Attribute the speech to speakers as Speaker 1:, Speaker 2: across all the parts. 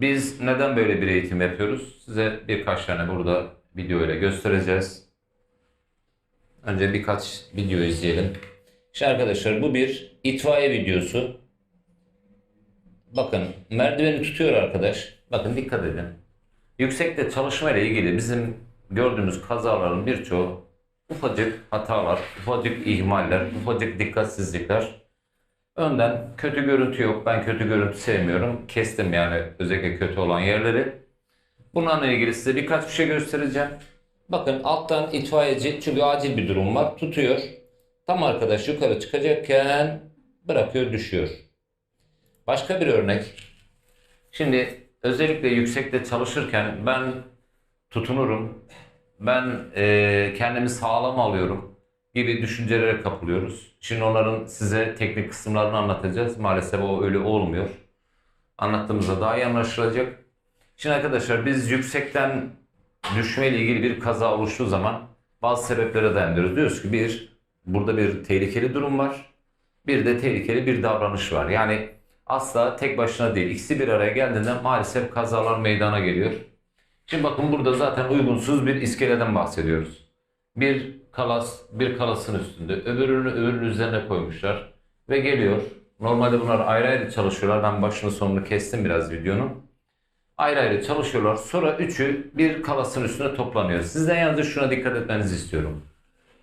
Speaker 1: Biz neden böyle bir eğitim yapıyoruz? Size birkaç tane burada video ile göstereceğiz. Önce birkaç video izleyelim. Şimdi arkadaşlar bu bir itfaiye videosu. Bakın merdiveni tutuyor arkadaş. Bakın dikkat edin. Yüksekte çalışma ile ilgili bizim gördüğümüz kazaların birçoğu ufacık hatalar, ufacık ihmaller, ufacık dikkatsizlikler. Önden kötü görüntü yok. Ben kötü görüntü sevmiyorum. Kestim yani özellikle kötü olan yerleri. Bunlarla ilgili size birkaç bir şey göstereceğim. Bakın alttan itfaiyeci çünkü acil bir durum var. Tutuyor. Tam arkadaş yukarı çıkacakken bırakıyor düşüyor. Başka bir örnek. Şimdi özellikle yüksekte çalışırken ben tutunurum. Ben eee, kendimi sağlam alıyorum gibi düşüncelere kapılıyoruz. Şimdi onların size teknik kısımlarını anlatacağız. Maalesef o öyle olmuyor. Anlattığımızda daha iyi anlaşılacak. Şimdi arkadaşlar biz yüksekten düşme ile ilgili bir kaza oluştuğu zaman bazı sebeplere dayandırıyoruz. Diyoruz ki bir, burada bir tehlikeli durum var. Bir de tehlikeli bir davranış var. Yani asla tek başına değil. İkisi bir araya geldiğinde maalesef kazalar meydana geliyor. Şimdi bakın burada zaten uygunsuz bir iskeleden bahsediyoruz. Bir kalas, bir kalasın üstünde, öbürünü öbürünün üzerine koymuşlar ve geliyor. Normalde bunlar ayrı ayrı çalışıyorlar. Ben başını sonunu kestim biraz videonun. Ayrı ayrı çalışıyorlar. Sonra üçü bir kalasın üstüne toplanıyor. Sizden yalnızca şuna dikkat etmenizi istiyorum.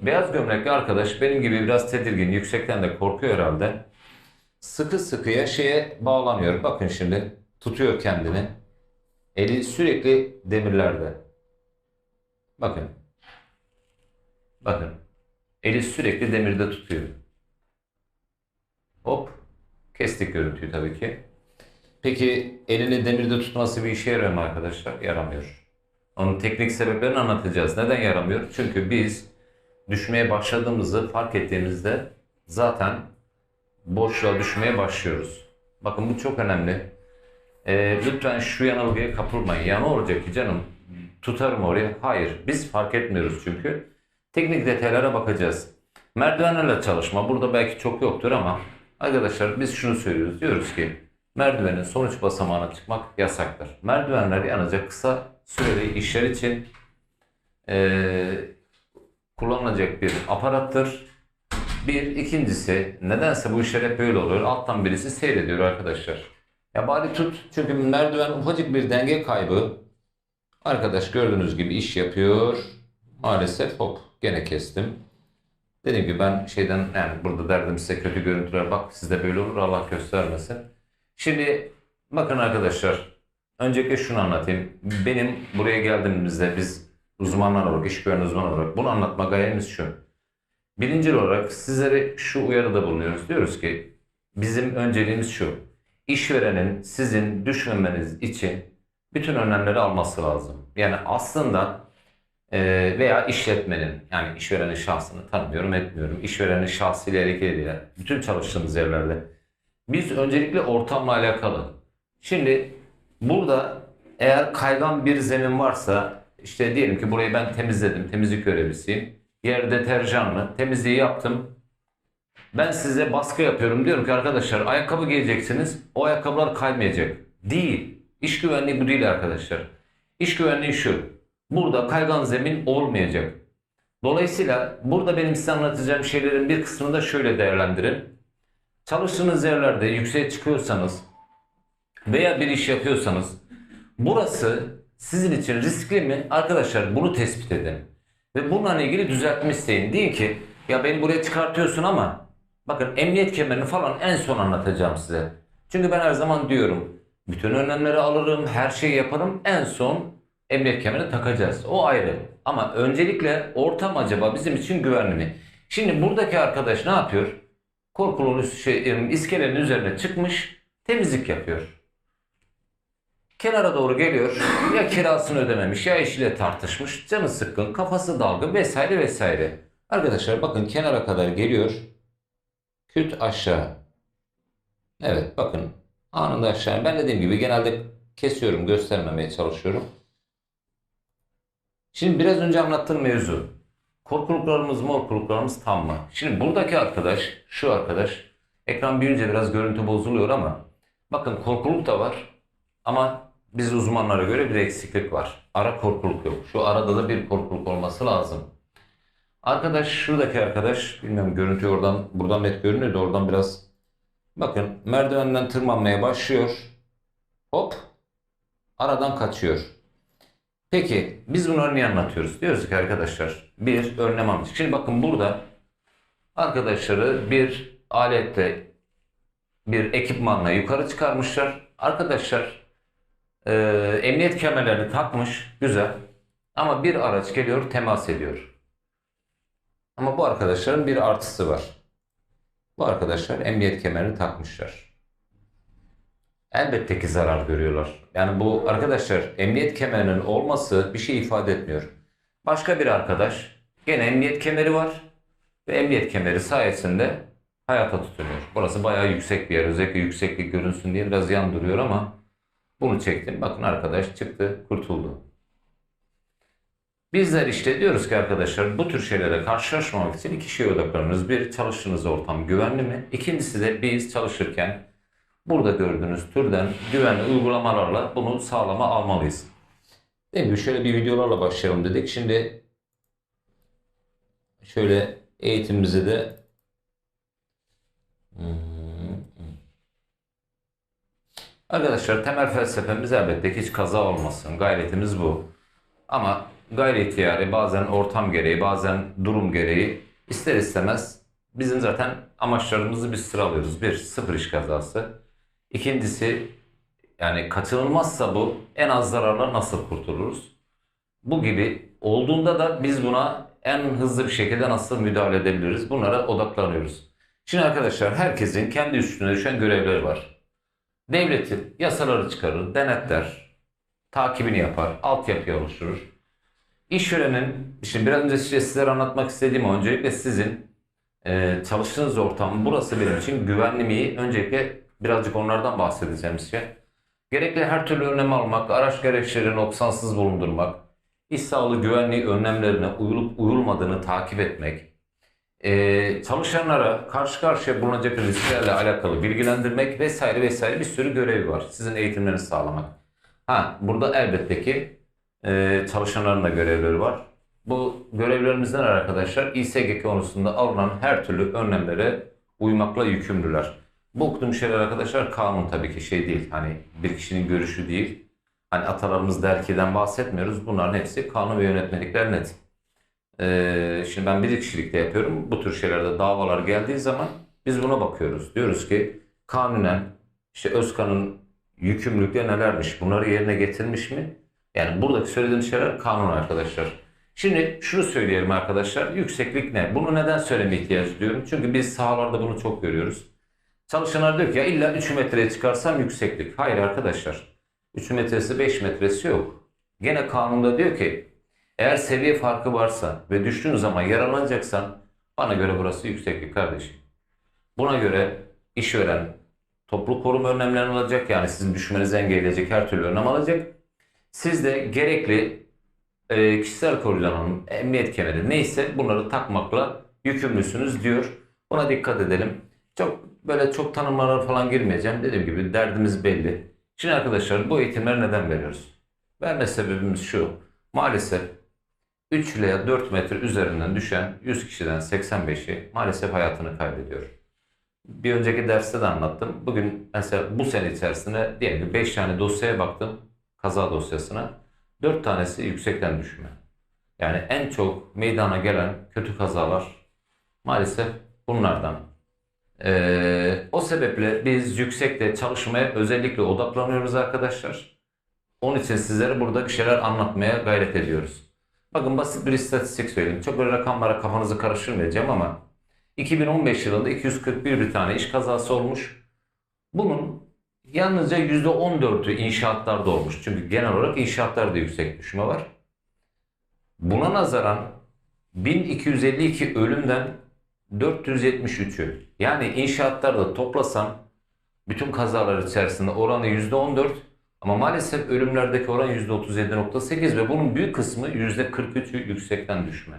Speaker 1: Beyaz gömlekli arkadaş benim gibi biraz tedirgin, yüksekten de korkuyor herhalde. Sıkı sıkıya şeye bağlanıyor. Bakın şimdi tutuyor kendini. Eli sürekli demirlerde. Bakın. Bakın. Eli sürekli demirde tutuyor. Hop. Kestik görüntüyü tabii ki. Peki elini demirde tutması bir işe yarıyor mu arkadaşlar? Yaramıyor. Onun teknik sebeplerini anlatacağız. Neden yaramıyor? Çünkü biz düşmeye başladığımızı fark ettiğimizde zaten boşluğa düşmeye başlıyoruz. Bakın bu çok önemli. Ee, lütfen şu yanılgıya kapılmayın. Ya ne olacak ki canım? Tutarım oraya. Hayır. Biz fark etmiyoruz çünkü. Teknik detaylara bakacağız. Merdivenlerle çalışma. Burada belki çok yoktur ama arkadaşlar biz şunu söylüyoruz. Diyoruz ki merdivenin sonuç basamağına çıkmak yasaktır. Merdivenler yalnızca kısa süreli işler için eee, kullanılacak bir aparattır. Bir, ikincisi nedense bu işler hep böyle oluyor. Alttan birisi seyrediyor arkadaşlar. Ya bari tut çünkü merdiven ufacık bir denge kaybı. Arkadaş gördüğünüz gibi iş yapıyor. Maalesef hop gene kestim. Dediğim gibi ben şeyden yani burada derdim size kötü görüntüler bak sizde böyle olur Allah göstermesin. Şimdi bakın arkadaşlar öncelikle şunu anlatayım. Benim buraya geldiğimizde biz uzmanlar olarak, iş güvenliği uzmanı olarak bunu anlatma gayemiz şu. Birinci olarak sizlere şu uyarıda bulunuyoruz. Diyoruz ki bizim önceliğimiz şu. İşverenin sizin düşmemeniz için bütün önlemleri alması lazım. Yani aslında veya işletmenin yani işverenin şahsını tanımıyorum etmiyorum. İşverenin şahsıyla ilgili değil. Bütün çalıştığımız yerlerde. Biz öncelikle ortamla alakalı. Şimdi burada eğer kaygan bir zemin varsa işte diyelim ki burayı ben temizledim. Temizlik görevlisiyim. Yer deterjanlı. Temizliği yaptım. Ben size baskı yapıyorum. Diyorum ki arkadaşlar ayakkabı giyeceksiniz. O ayakkabılar kaymayacak. Değil. İş güvenliği bu değil arkadaşlar. İş güvenliği şu. Burada kaygan zemin olmayacak. Dolayısıyla burada benim size anlatacağım şeylerin bir kısmını da şöyle değerlendirin. Çalıştığınız yerlerde yükseğe çıkıyorsanız veya bir iş yapıyorsanız burası sizin için riskli mi? Arkadaşlar bunu tespit edin. Ve bununla ilgili düzeltme isteyin. Deyin ki ya beni buraya çıkartıyorsun ama bakın emniyet kemerini falan en son anlatacağım size. Çünkü ben her zaman diyorum bütün önlemleri alırım, her şeyi yaparım. En son emniyet kemerini takacağız. O ayrı. Ama öncelikle ortam acaba bizim için güvenli mi? Şimdi buradaki arkadaş ne yapıyor? Korkulun şey, iskelenin üzerine çıkmış, temizlik yapıyor. Kenara doğru geliyor. Ya kirasını ödememiş ya eşiyle tartışmış. Canı sıkkın, kafası dalgın vesaire vesaire. Arkadaşlar bakın kenara kadar geliyor. Küt aşağı. Evet bakın anında aşağı. Ben dediğim gibi genelde kesiyorum göstermemeye çalışıyorum. Şimdi biraz önce anlattığım mevzu. Korkuluklarımız morkuluklarımız tam mı? Şimdi buradaki arkadaş, şu arkadaş, ekran büyüyünce biraz görüntü bozuluyor ama bakın korkuluk da var ama biz uzmanlara göre bir eksiklik var. Ara korkuluk yok. Şu arada da bir korkuluk olması lazım. Arkadaş şuradaki arkadaş bilmiyorum görüntü oradan buradan net görünüyor da oradan biraz bakın merdivenden tırmanmaya başlıyor. Hop aradan kaçıyor. Peki biz bunları niye anlatıyoruz? Diyoruz ki arkadaşlar bir önlem almış. Şimdi bakın burada arkadaşları bir aletle bir ekipmanla yukarı çıkarmışlar. Arkadaşlar e, emniyet kemerlerini takmış güzel ama bir araç geliyor temas ediyor. Ama bu arkadaşların bir artısı var. Bu arkadaşlar emniyet kemerini takmışlar. Elbette ki zarar görüyorlar. Yani bu arkadaşlar emniyet kemerinin olması bir şey ifade etmiyor. Başka bir arkadaş gene emniyet kemeri var ve emniyet kemeri sayesinde hayata tutunuyor. Burası bayağı yüksek bir yer. Özellikle yükseklik görünsün diye biraz yan duruyor ama bunu çektim. Bakın arkadaş çıktı, kurtuldu. Bizler işte diyoruz ki arkadaşlar bu tür şeylere karşılaşmamak için iki şeye odaklanıyoruz. Bir, çalıştığınız ortam güvenli mi? İkincisi de biz çalışırken burada gördüğünüz türden güvenli uygulamalarla bunu sağlama almalıyız. Dediğim gibi şöyle bir videolarla başlayalım dedik. Şimdi şöyle eğitimimizi de Arkadaşlar temel felsefemiz elbette ki hiç kaza olmasın. Gayretimiz bu. Ama gayri ihtiyari bazen ortam gereği bazen durum gereği ister istemez bizim zaten amaçlarımızı biz sıralıyoruz. Bir, sıfır iş kazası. İkincisi yani kaçınılmazsa bu en az zararla nasıl kurtuluruz? Bu gibi olduğunda da biz buna en hızlı bir şekilde nasıl müdahale edebiliriz? Bunlara odaklanıyoruz. Şimdi arkadaşlar herkesin kendi üstüne düşen görevleri var. Devletin yasaları çıkarır, denetler, takibini yapar, altyapıyı oluşturur. İşverenin, şimdi biraz önce sizlere anlatmak istediğim öncelikle sizin e, çalıştığınız ortam burası benim için güvenli mi? Öncelikle birazcık onlardan bahsedeceğim size. Gerekli her türlü önlem almak, araç gereçleri noksansız bulundurmak, iş sağlığı güvenliği önlemlerine uyulup uyulmadığını takip etmek, e, çalışanlara karşı karşıya bulunacak risklerle alakalı bilgilendirmek vesaire vesaire bir sürü görevi var. Sizin eğitimlerinizi sağlamak. Ha, burada elbette ki e, çalışanların da görevleri var. Bu görevlerimizden arkadaşlar İSGK konusunda alınan her türlü önlemlere uymakla yükümlüler. Bu okuduğum şeyler arkadaşlar kanun tabii ki şey değil. Hani bir kişinin görüşü değil. Hani atalarımız derkiden bahsetmiyoruz. Bunların hepsi kanun ve yönetmelikler net. Ee, şimdi ben bir kişilikte yapıyorum. Bu tür şeylerde davalar geldiği zaman biz buna bakıyoruz. Diyoruz ki kanunen işte Özkan'ın yükümlülükleri nelermiş? Bunları yerine getirmiş mi? Yani buradaki söylediğim şeyler kanun arkadaşlar. Şimdi şunu söyleyelim arkadaşlar. Yükseklik ne? Bunu neden söyleme ihtiyacı duyuyorum? Çünkü biz sahalarda bunu çok görüyoruz. Çalışanlar diyor ki ya illa 3 metreye çıkarsam yükseklik. Hayır arkadaşlar. 3 metresi 5 metresi yok. Gene kanunda diyor ki eğer seviye farkı varsa ve düştüğün zaman yaralanacaksan bana göre burası yükseklik kardeşim. Buna göre işveren toplu koruma önlemlerini alacak yani sizin düşmenizi engelleyecek her türlü önlem alacak. Siz de gerekli e, kişisel koruyucu emniyet kemeri neyse bunları takmakla yükümlüsünüz diyor. Buna dikkat edelim. Çok böyle çok tanımlara falan girmeyeceğim. Dediğim gibi derdimiz belli. Şimdi arkadaşlar bu eğitimleri neden veriyoruz? Verme sebebimiz şu. Maalesef 3 ile 4 metre üzerinden düşen 100 kişiden 85'i maalesef hayatını kaybediyor. Bir önceki derste de anlattım. Bugün mesela bu sene içerisinde diyelim ki 5 tane dosyaya baktım. Kaza dosyasına. 4 tanesi yüksekten düşme. Yani en çok meydana gelen kötü kazalar maalesef bunlardan. Ee, o sebeple biz yüksekte çalışmaya özellikle odaklanıyoruz arkadaşlar. Onun için sizlere burada bir şeyler anlatmaya gayret ediyoruz. Bakın basit bir istatistik söyleyeyim. Çok böyle rakamlara kafanızı karıştırmayacağım ama 2015 yılında 241 bir tane iş kazası olmuş. Bunun yalnızca %14'ü inşaatlarda olmuş. Çünkü genel olarak inşaatlarda yüksek düşme var. Buna nazaran 1252 ölümden 473'ü yani inşaatlarda toplasam bütün kazalar içerisinde oranı %14 ama maalesef ölümlerdeki oran %37.8 ve bunun büyük kısmı %43'ü yüksekten düşme.